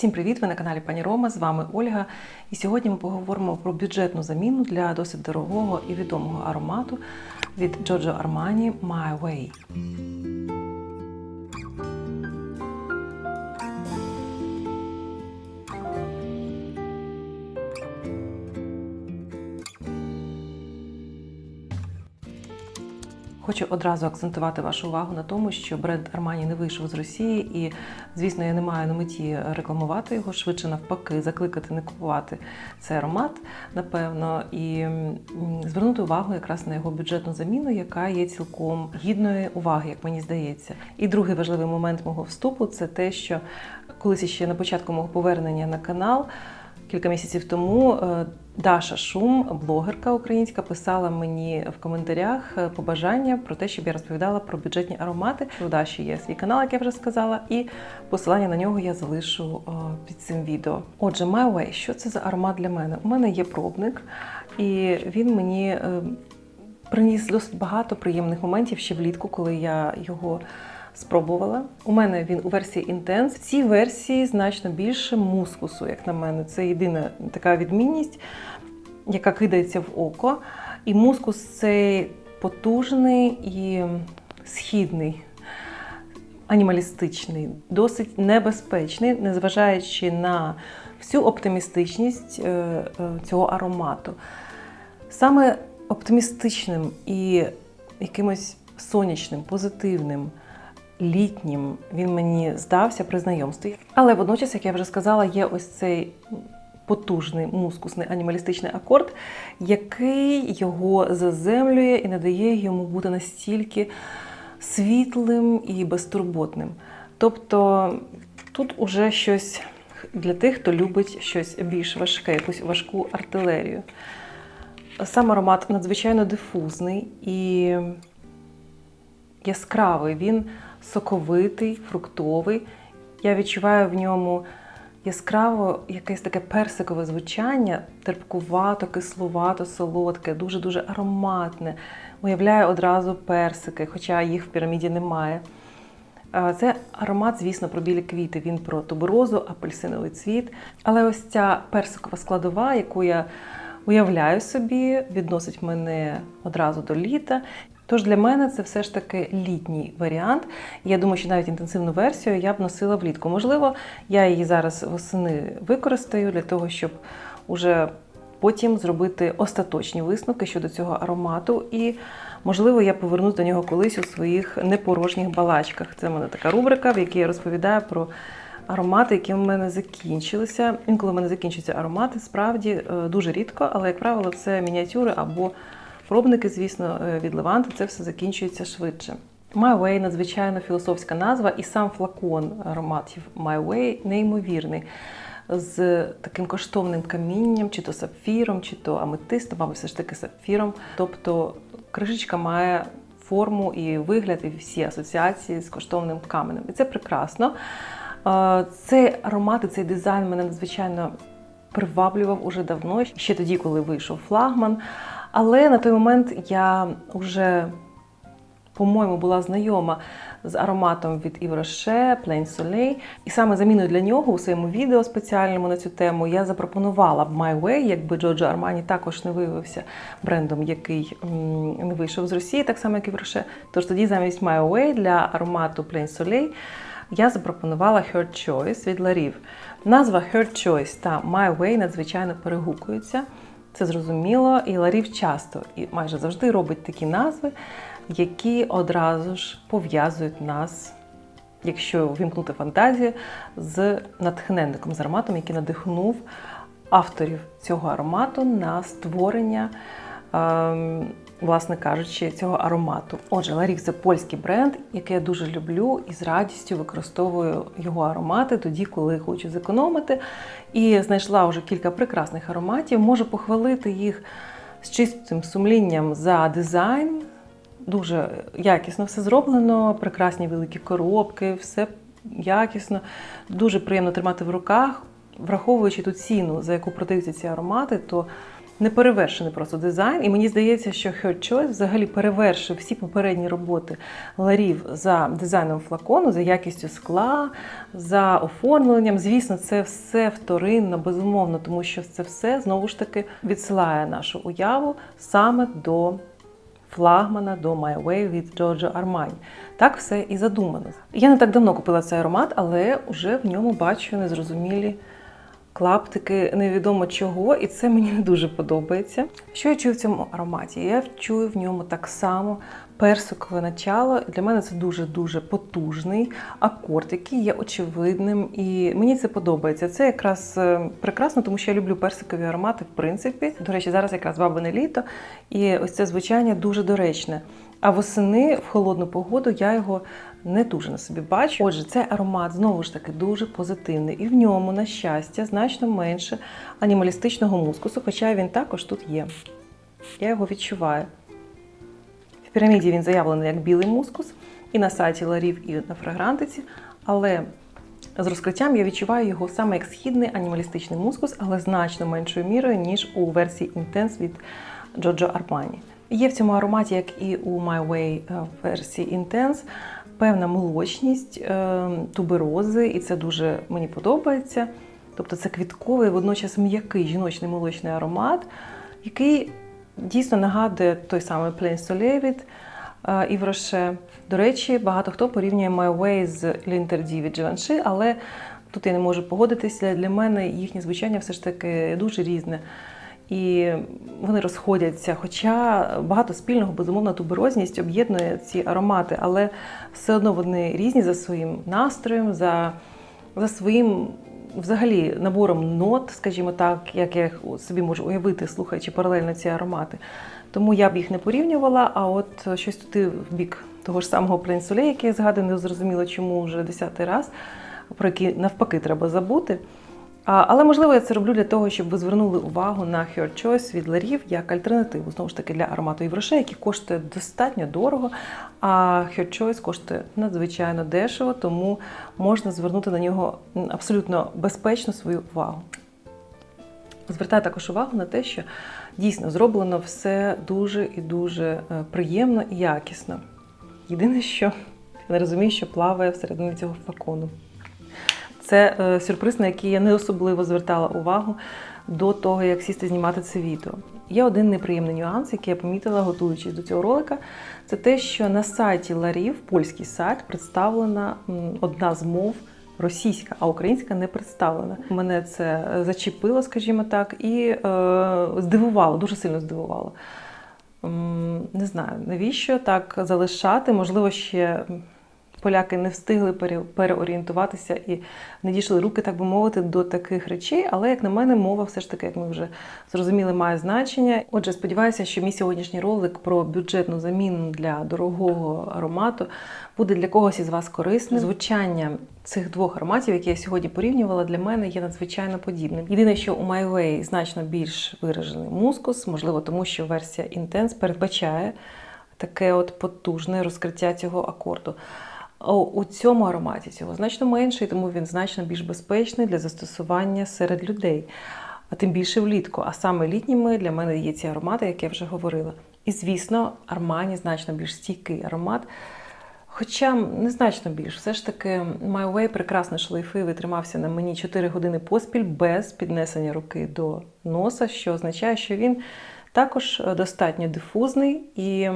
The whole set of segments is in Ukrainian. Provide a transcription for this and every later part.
Всім привіт! Ви на каналі Пані Рома. З вами Ольга. І сьогодні ми поговоримо про бюджетну заміну для досить дорогого і відомого аромату від Giorgio Armani My Way. Хочу одразу акцентувати вашу увагу на тому, що бренд Armani не вийшов з Росії, і звісно, я не маю на меті рекламувати його швидше навпаки, закликати не купувати цей аромат, напевно, і звернути увагу якраз на його бюджетну заміну, яка є цілком гідної уваги, як мені здається. І другий важливий момент мого вступу це те, що колись ще на початку мого повернення на канал. Кілька місяців тому е, Даша Шум, блогерка українська, писала мені в коментарях е, побажання про те, щоб я розповідала про бюджетні аромати. У Даші є свій канал, як я вже сказала, і посилання на нього я залишу е, під цим відео. Отже, My Way, що це за аромат для мене? У мене є пробник, і він мені приніс досить багато приємних моментів ще влітку, коли я його спробувала. У мене він у версії Intense. В цій версії значно більше мускусу, як на мене. Це єдина така відмінність, яка кидається в око. І мускус цей потужний і східний. Анімалістичний, досить небезпечний, незважаючи на всю оптимістичність е, е, цього аромату. Саме оптимістичним і якимось сонячним, позитивним, літнім він мені здався при знайомстві. Але водночас, як я вже сказала, є ось цей потужний мускусний анімалістичний акорд, який його заземлює і не дає йому бути настільки світлим і безтурботним. Тобто тут уже щось для тих, хто любить щось більш важке, якусь важку артилерію. Сам аромат надзвичайно дифузний і яскравий. Він соковитий, фруктовий. Я відчуваю в ньому яскраво якесь таке персикове звучання, терпкувато, кислувато, солодке, дуже-дуже ароматне. Уявляю одразу персики, хоча їх в піраміді немає. Це аромат, звісно, про білі квіти. Він про туберозу, апельсиновий цвіт. Але ось ця персикова складова, яку я уявляю собі, відносить мене одразу до літа. Тож для мене це все ж таки літній варіант. Я думаю, що навіть інтенсивну версію я б носила влітку. Можливо, я її зараз восени використаю для того, щоб уже потім зробити остаточні висновки щодо цього аромату. І, можливо, я повернусь до нього колись у своїх непорожніх балачках. Це в мене така рубрика, в якій я розповідаю про аромати, які в мене закінчилися. Інколи в мене закінчуються аромати, справді е, дуже рідко, але, як правило, це мініатюри або пробники, звісно, е, від Леванти, це все закінчується швидше. My Way надзвичайно філософська назва, і сам флакон ароматів My Way неймовірний. З таким коштовним камінням, чи то сапфіром, чи то аметистом, мабуть, все ж таки сапфіром. Тобто кришечка має форму і вигляд, і всі асоціації з коштовним каменем. І це прекрасно. Е, Цей аромат і цей дизайн мене надзвичайно приваблював уже давно, ще тоді, коли вийшов флагман. Але на той момент я вже, по-моєму, була знайома з ароматом від Yves Rocher, Plain Soleil. І саме заміною для нього у своєму відео спеціальному на цю тему я запропонувала б My Way, якби Giorgio Armani також не виявився брендом, який не вийшов з Росії, так само, як Rocher. Тож тоді замість My Way для аромату Plain Soleil я запропонувала Her Choice від Lariv. Назва Her Choice та My Way надзвичайно перегукуються. Це зрозуміло, і Ларів часто і майже завжди робить такі назви, які одразу ж пов'язують нас, якщо вімкнути фантазію, з натхненником, з ароматом, який надихнув авторів цього аромату на створення. Ем, Власне кажучи, цього аромату. Отже, Ларів це польський бренд, який я дуже люблю і з радістю використовую його аромати тоді, коли хочу зекономити. І знайшла вже кілька прекрасних ароматів. Можу похвалити їх з чистим сумлінням за дизайн. Дуже якісно все зроблено, прекрасні великі коробки, все якісно, дуже приємно тримати в руках. Враховуючи ту ціну, за яку продаються ці аромати, то неперевершений просто дизайн. І мені здається, що Her Choice взагалі перевершив всі попередні роботи ларів за дизайном флакону, за якістю скла, за оформленням. Звісно, це все вторинно, безумовно, тому що це все знову ж таки відсилає нашу уяву саме до флагмана до My Way від Джорджо Армані. Так все і задумано. Я не так давно купила цей аромат, але вже в ньому бачу незрозумілі клаптики невідомо чого, і це мені не дуже подобається. Що я чую в цьому ароматі? Я чую в ньому так само персикове начало. Для мене це дуже-дуже потужний акорд, який є очевидним, і мені це подобається. Це якраз е, прекрасно, тому що я люблю персикові аромати, в принципі. До речі, зараз якраз бабине літо, і ось це звучання дуже доречне. А восени в холодну погоду я його не дуже на собі бачу. Отже, цей аромат знову ж таки дуже позитивний, і в ньому, на щастя, значно менше анімалістичного мускусу, хоча він також тут є. Я його відчуваю. В піраміді він заявлений як білий мускус, і на сайті Ларів, і на фрагрантиці, але з розкриттям я відчуваю його саме як східний анімалістичний мускус, але значно меншою мірою, ніж у версії Intense від Giorgio Armani. Є в цьому ароматі, як і у My Way е, версії Intense, певна молочність, е, туберози, і це дуже мені подобається. Тобто це квітковий, водночас м'який жіночний молочний аромат, який дійсно нагадує той самий Plain Soleil від Івроше. До речі, багато хто порівнює My Way з Лінтерді від Givenchy, але тут я не можу погодитися. Для мене їхнє звучання все ж таки дуже різне і вони розходяться. Хоча багато спільного, безумовно, туберозність об'єднує ці аромати, але все одно вони різні за своїм настроєм, за, за своїм. Взагалі, набором нот, скажімо так, як я собі можу уявити, слухаючи паралельно ці аромати. Тому я б їх не порівнювала, а от щось туди в бік того ж самого Plain який я згадую, не зрозуміло, чому вже десятий раз, про який навпаки треба забути. Але можливо я це роблю для того, щоб ви звернули увагу на Her Choice від Ларів як альтернативу знову ж таки для аромату єврошей, який коштує достатньо дорого. А Her Choice коштує надзвичайно дешево, тому можна звернути на нього абсолютно безпечно свою увагу. Звертаю також увагу на те, що дійсно зроблено все дуже і дуже е, приємно і якісно. Єдине, що я не розумію, що плаває всередині цього флакону. Це е, сюрприз, на який я не особливо звертала увагу до того, як сісти знімати це відео. Є один неприємний нюанс, який я помітила, готуючись до цього ролика. Це те, що на сайті Ларів, польський сайт, представлена одна з мов російська, а українська не представлена. Мене це зачепило, скажімо так, і е, здивувало, дуже сильно здивувало. Не знаю, навіщо так залишати, можливо, ще поляки не встигли переорієнтуватися і не дійшли руки, так би мовити, до таких речей. Але, як на мене, мова все ж таки, як ми вже зрозуміли, має значення. Отже, сподіваюся, що мій сьогоднішній ролик про бюджетну заміну для дорогого аромату буде для когось із вас корисним. Звучання цих двох ароматів, які я сьогодні порівнювала, для мене є надзвичайно подібним. Єдине, що у My Way значно більш виражений мускус, можливо, тому що версія Intense передбачає таке от потужне розкриття цього акорду. У цьому ароматі цього значно менше, і тому він значно більш безпечний для застосування серед людей, а тим більше влітку. А саме літніми для мене є ці аромати, як я вже говорила. І, звісно, Армані значно більш стійкий аромат. Хоча незначно більш, все ж таки, My Way прекрасно шлейфив і тримався на мені 4 години поспіль без піднесення руки до носа, що означає, що він також достатньо дифузний і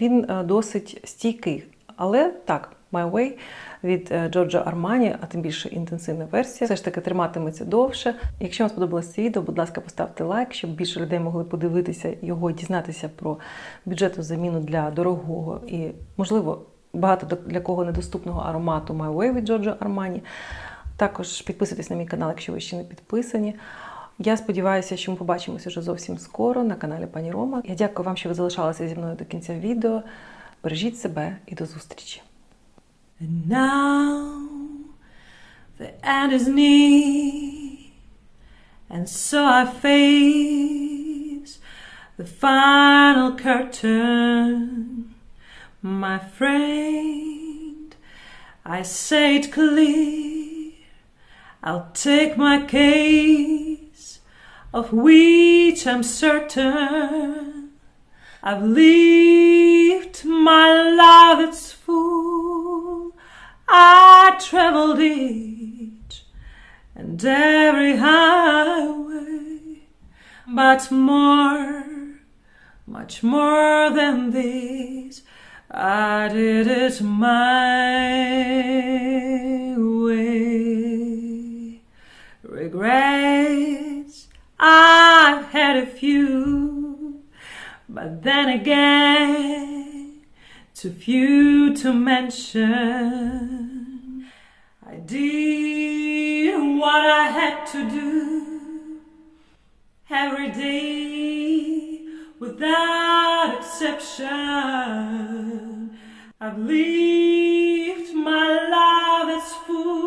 він е, досить стійкий. Але так, My Way від Джорджо Армані, а тим більше інтенсивна версія. Все ж таки триматиметься довше. Якщо вам сподобалось це відео, будь ласка, поставте лайк, щоб більше людей могли подивитися його і дізнатися про бюджетну заміну для дорогого і, можливо, багато для кого недоступного аромату My Way від Джорджо Армані. Також підписуйтесь на мій канал, якщо ви ще не підписані. Я сподіваюся, що ми побачимося вже зовсім скоро на каналі Пані Рома. Я дякую вам, що ви залишалися зі мною до кінця відео. Бережіть себе і до зустрічі! And now the end is near, and so I face the final curtain, my friend. I say it clear, I'll take my case of which I'm certain. I've lived my life that's full. I traveled each and every highway, but more, much more than this, I did it my way. Regrets, I've had a few, but then again, too few to mention. I did what I had to do every day without exception. I've lived my life that's full.